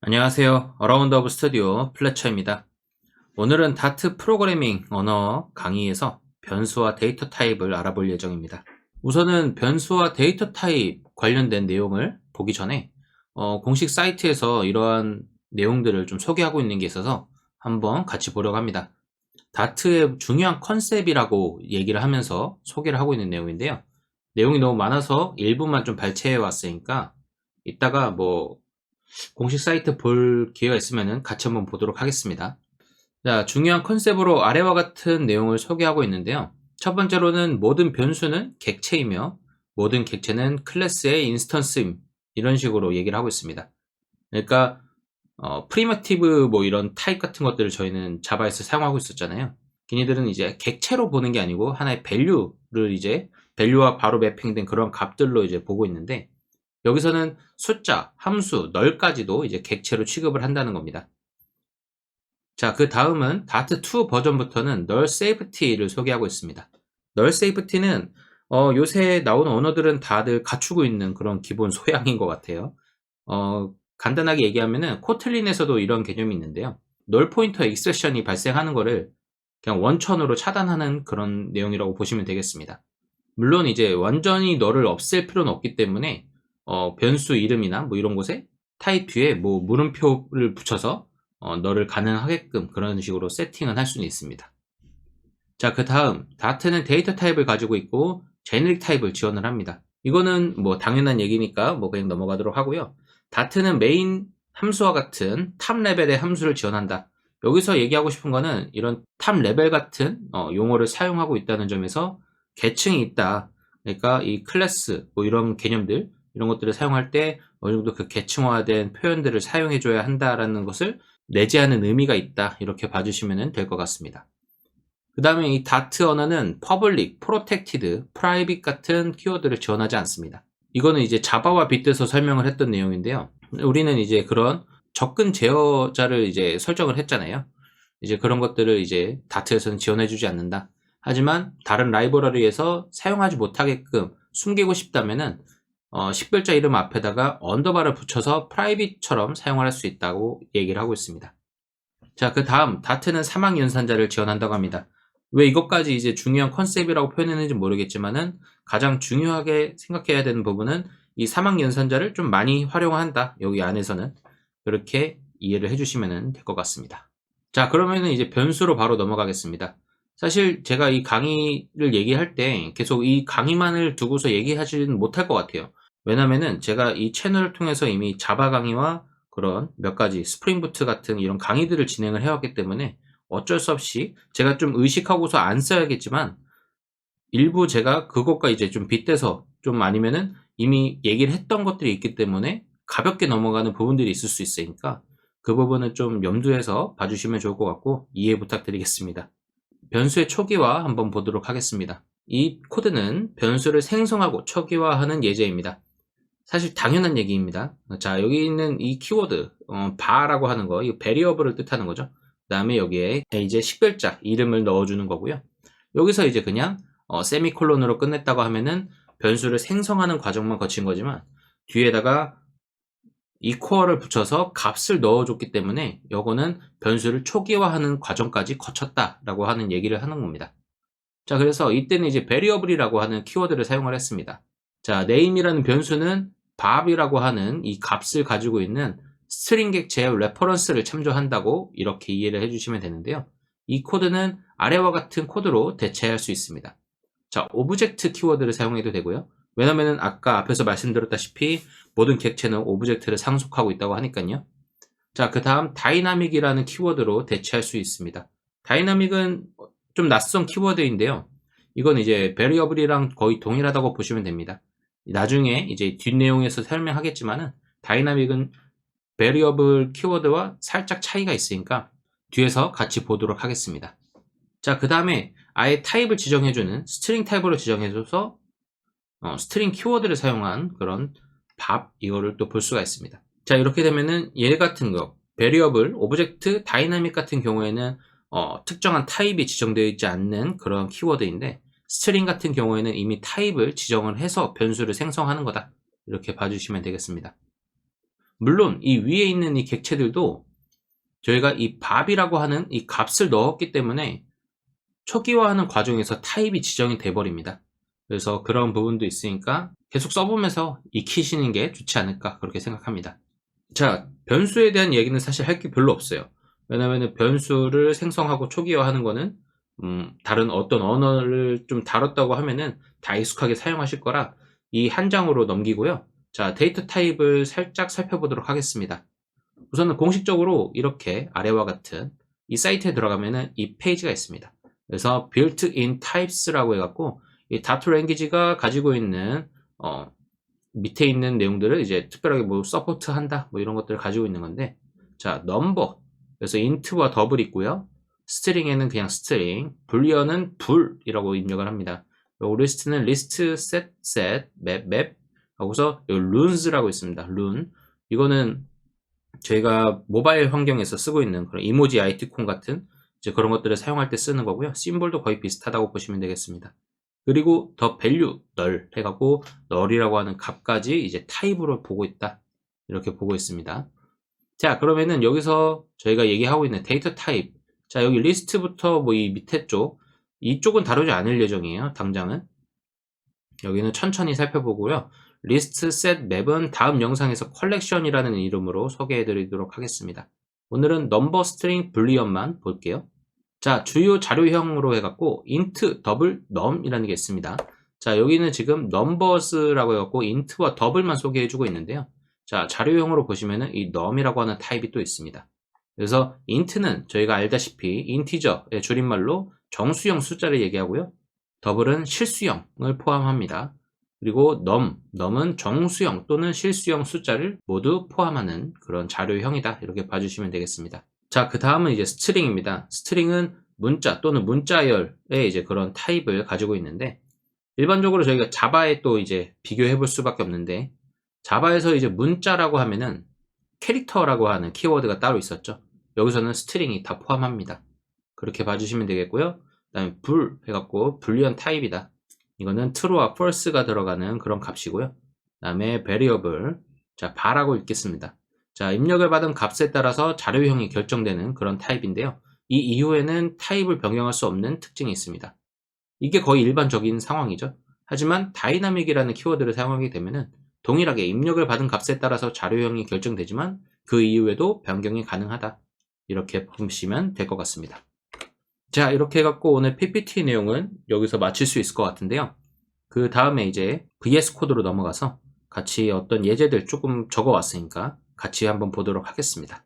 안녕하세요. 어라운드 오브 스튜디오 플래처입니다. 오늘은 다트 프로그래밍 언어 강의에서 변수와 데이터 타입을 알아볼 예정입니다. 우선은 변수와 데이터 타입 관련된 내용을 보기 전에 어, 공식 사이트에서 이러한 내용들을 좀 소개하고 있는 게 있어서 한번 같이 보려고 합니다. 다트의 중요한 컨셉이라고 얘기를 하면서 소개를 하고 있는 내용인데요. 내용이 너무 많아서 일부만 좀 발췌해 왔으니까 이따가 뭐 공식 사이트 볼 기회가 있으면 같이 한번 보도록 하겠습니다. 자, 중요한 컨셉으로 아래와 같은 내용을 소개하고 있는데요. 첫 번째로는 모든 변수는 객체이며 모든 객체는 클래스의 인스턴스임 이런 식으로 얘기를 하고 있습니다. 그러니까 어, 프리머티브 뭐 이런 타입 같은 것들을 저희는 자바에서 사용하고 있었잖아요. 걔네들은 이제 객체로 보는 게 아니고 하나의 밸류를 이제 밸류와 바로 매핑된 그런 값들로 이제 보고 있는데 여기서는 숫자, 함수, 널까지도 이제 객체로 취급을 한다는 겁니다. 자, 그 다음은 다트2 버전부터는 널 세이프티를 소개하고 있습니다. 널 세이프티는 어, 요새 나오는 언어들은 다들 갖추고 있는 그런 기본 소양인 것 같아요. 어, 간단하게 얘기하면은 코틀린에서도 이런 개념이 있는데요. 널 포인터 익스프션이 발생하는 거를 그냥 원천으로 차단하는 그런 내용이라고 보시면 되겠습니다. 물론 이제 완전히 너를 없앨 필요는 없기 때문에 어, 변수 이름이나 뭐 이런 곳에 타입 뒤에 뭐 물음표를 붙여서 어, 너를 가능하게끔 그런 식으로 세팅은 할 수는 있습니다. 자, 그 다음 다트는 데이터 타입을 가지고 있고 제네릭 타입을 지원을 합니다. 이거는 뭐 당연한 얘기니까 뭐 그냥 넘어가도록 하고요. 다트는 메인 함수와 같은 탑 레벨의 함수를 지원한다. 여기서 얘기하고 싶은 거는 이런 탑 레벨 같은 어, 용어를 사용하고 있다는 점에서 계층이 있다. 그러니까 이 클래스 뭐 이런 개념들 이런 것들을 사용할 때 어느 정도 그 계층화된 표현들을 사용해 줘야 한다라는 것을 내재하는 의미가 있다. 이렇게 봐주시면 될 것 같습니다. 그 다음에 이 다트 언어는 public, protected, private 같은 키워드를 지원하지 않습니다. 이거는 이제 자바와 빗대서 설명을 했던 내용인데요. 우리는 이제 그런 접근 제어자를 이제 설정을 했잖아요. 이제 그런 것들을 이제 다트에서는 지원해주지 않는다. 하지만 다른 라이브러리에서 사용하지 못하게끔 숨기고 싶다면은 어, 식별자 이름 앞에다가 언더바를 붙여서 프라이빗처럼 사용할 수 있다고 얘기를 하고 있습니다. 자, 그 다음 다트는 사망 연산자를 지원한다고 합니다. 왜 이것까지 이제 중요한 컨셉이라고 표현했는지 모르겠지만은 가장 중요하게 생각해야 되는 부분은 이 사망 연산자를 좀 많이 활용한다. 여기 안에서는 그렇게 이해를 해주시면 될 것 같습니다. 자, 그러면은 이제 변수로 바로 넘어가겠습니다. 사실 제가 이 강의를 얘기할 때 계속 이 강의만을 두고서 얘기하지는 못할 것 같아요. 왜냐면은 제가 이 채널을 통해서 이미 자바 강의와 그런 몇 가지 스프링부트 같은 이런 강의들을 진행을 해왔기 때문에 어쩔 수 없이 제가 좀 의식하고서 안 써야겠지만 일부 제가 그것과 이제 좀 빗대서 좀 아니면은 이미 얘기를 했던 것들이 있기 때문에 가볍게 넘어가는 부분들이 있을 수 있으니까 그 부분은 좀 염두해서 봐주시면 좋을 것 같고 이해 부탁드리겠습니다. 변수의 초기화 한번 보도록 하겠습니다. 이 코드는 변수를 생성하고 초기화하는 예제입니다. 사실 당연한 얘기입니다. 자, 여기 있는 이 키워드, 어, 바라고 하는 거, 이 베리어블을 뜻하는 거죠. 그 다음에 여기에 이제 식별자 이름을 넣어주는 거고요. 여기서 이제 그냥 어, 세미콜론으로 끝냈다고 하면은 변수를 생성하는 과정만 거친 거지만 뒤에다가 이퀄을 붙여서 값을 넣어줬기 때문에 요거는 변수를 초기화하는 과정까지 거쳤다라고 하는 얘기를 하는 겁니다. 자, 그래서 이때는 이제 variable이라고 하는 키워드를 사용을 했습니다. 자, name이라는 변수는 밥이라고 하는 이 값을 가지고 있는 스트링 객체의 레퍼런스를 참조한다고 이렇게 이해를 해주시면 되는데요. 이 코드는 아래와 같은 코드로 대체할 수 있습니다. 자, 오브젝트 키워드를 사용해도 되고요. 왜냐면은 아까 앞에서 말씀드렸다시피 모든 객체는 오브젝트를 상속하고 있다고 하니까요. 자, 그 다음 다이나믹이라는 키워드로 대체할 수 있습니다. 다이나믹은 좀 낯선 키워드인데요. 이건 이제 베리어블이랑 거의 동일하다고 보시면 됩니다. 나중에 이제 뒷내용에서 설명하겠지만은 다이나믹은 베리어블 키워드와 살짝 차이가 있으니까 뒤에서 같이 보도록 하겠습니다. 자, 그 다음에 아예 타입을 지정해주는 스트링 타입으로 지정해줘서 어, 스트링 키워드를 사용한 그런 밥 이거를 또 볼 수가 있습니다. 자, 이렇게 되면은 얘 같은 거 베리어블, 오브젝트, 다이나믹 같은 경우에는 어, 특정한 타입이 지정되어 있지 않는 그런 키워드인데 스트링 같은 경우에는 이미 타입을 지정을 해서 변수를 생성하는 거다. 이렇게 봐주시면 되겠습니다. 물론 이 위에 있는 이 객체들도 저희가 이 밥이라고 하는 이 값을 넣었기 때문에 초기화하는 과정에서 타입이 지정이 돼 버립니다. 그래서 그런 부분도 있으니까 계속 써보면서 익히시는 게 좋지 않을까 그렇게 생각합니다. 자, 변수에 대한 얘기는 사실 할 게 별로 없어요. 왜냐하면 변수를 생성하고 초기화하는 거는 음, 다른 어떤 언어를 좀 다뤘다고 하면은 다 익숙하게 사용하실 거라 이 한 장으로 넘기고요. 자, 데이터 타입을 살짝 살펴보도록 하겠습니다. 우선은 공식적으로 이렇게 아래와 같은 이 사이트에 들어가면은 이 페이지가 있습니다. 그래서 built-in types라고 해갖고 이 다트 랭귀지가 가지고 있는 어, 밑에 있는 내용들을 이제 특별하게 뭐 서포트 한다 뭐 이런 것들을 가지고 있는 건데 자 넘버. 그래서 int와 더블 있고요. 스트링에는 그냥 스트링 불리언은 불이라고 입력을 합니다. 그리고 리스트는 리스트 set set map map 하고서 runes라고 있습니다. run 이거는 저희가 모바일 환경에서 쓰고 있는 그런 이모지 아이티콘 같은 이제 그런 것들을 사용할 때 쓰는 거고요. 심볼도 거의 비슷하다고 보시면 되겠습니다 그리고 더 value 널 해갖고 널이라고 하는 값까지 이제 타입으로 보고 있다. 이렇게 보고 있습니다. 자 그러면은 여기서 저희가 얘기하고 있는 데이터 타입. 자 여기 리스트부터 뭐 이 밑에 쪽. 이쪽은 다루지 않을 예정이에요 당장은. 여기는 천천히 살펴보고요. 리스트 셋 맵은 다음 영상에서 컬렉션이라는 이름으로 소개해 드리도록 하겠습니다. 오늘은 넘버 스트링 불리언만 볼게요 자, 주요 자료형으로 해갖고 int 더블 num이라는 게 있습니다. 자, 여기는 지금 numbers라고 해갖고 int와 더블만 소개해주고 있는데요. 자, 자료형으로 보시면은 이 num이라고 하는 타입이 또 있습니다. 그래서 int는 저희가 알다시피 인티저의 줄임말로 정수형 숫자를 얘기하고요. 더블은 실수형을 포함합니다. 그리고 num, num은 정수형 또는 실수형 숫자를 모두 포함하는 그런 자료형이다. 이렇게 봐주시면 되겠습니다. 자, 그 다음은 이제 스트링입니다. 스트링은 문자 또는 문자열의 이제 그런 타입을 가지고 있는데, 일반적으로 저희가 자바에 또 이제 비교해 볼 수밖에 없는데, 자바에서 이제 문자라고 하면은 캐릭터라고 하는 키워드가 따로 있었죠. 여기서는 스트링이 다 포함합니다. 그렇게 봐주시면 되겠고요. 그 다음에 불 해갖고 불리언 타입이다. 이거는 true와 false가 들어가는 그런 값이고요. 그 다음에 variable. 자, 바라고 읽겠습니다. 자, 입력을 받은 값에 따라서 자료형이 결정되는 그런 타입인데요. 이 이후에는 타입을 변경할 수 없는 특징이 있습니다. 이게 거의 일반적인 상황이죠. 하지만 다이나믹이라는 키워드를 사용하게 되면 동일하게 입력을 받은 값에 따라서 자료형이 결정되지만 그 이후에도 변경이 가능하다. 이렇게 보시면 될 것 같습니다. 자, 이렇게 해갖고 오늘 PPT 내용은 여기서 마칠 수 있을 것 같은데요. 그 다음에 이제 VS 코드로 넘어가서 같이 어떤 예제들 조금 적어 왔으니까 같이 한번 보도록 하겠습니다.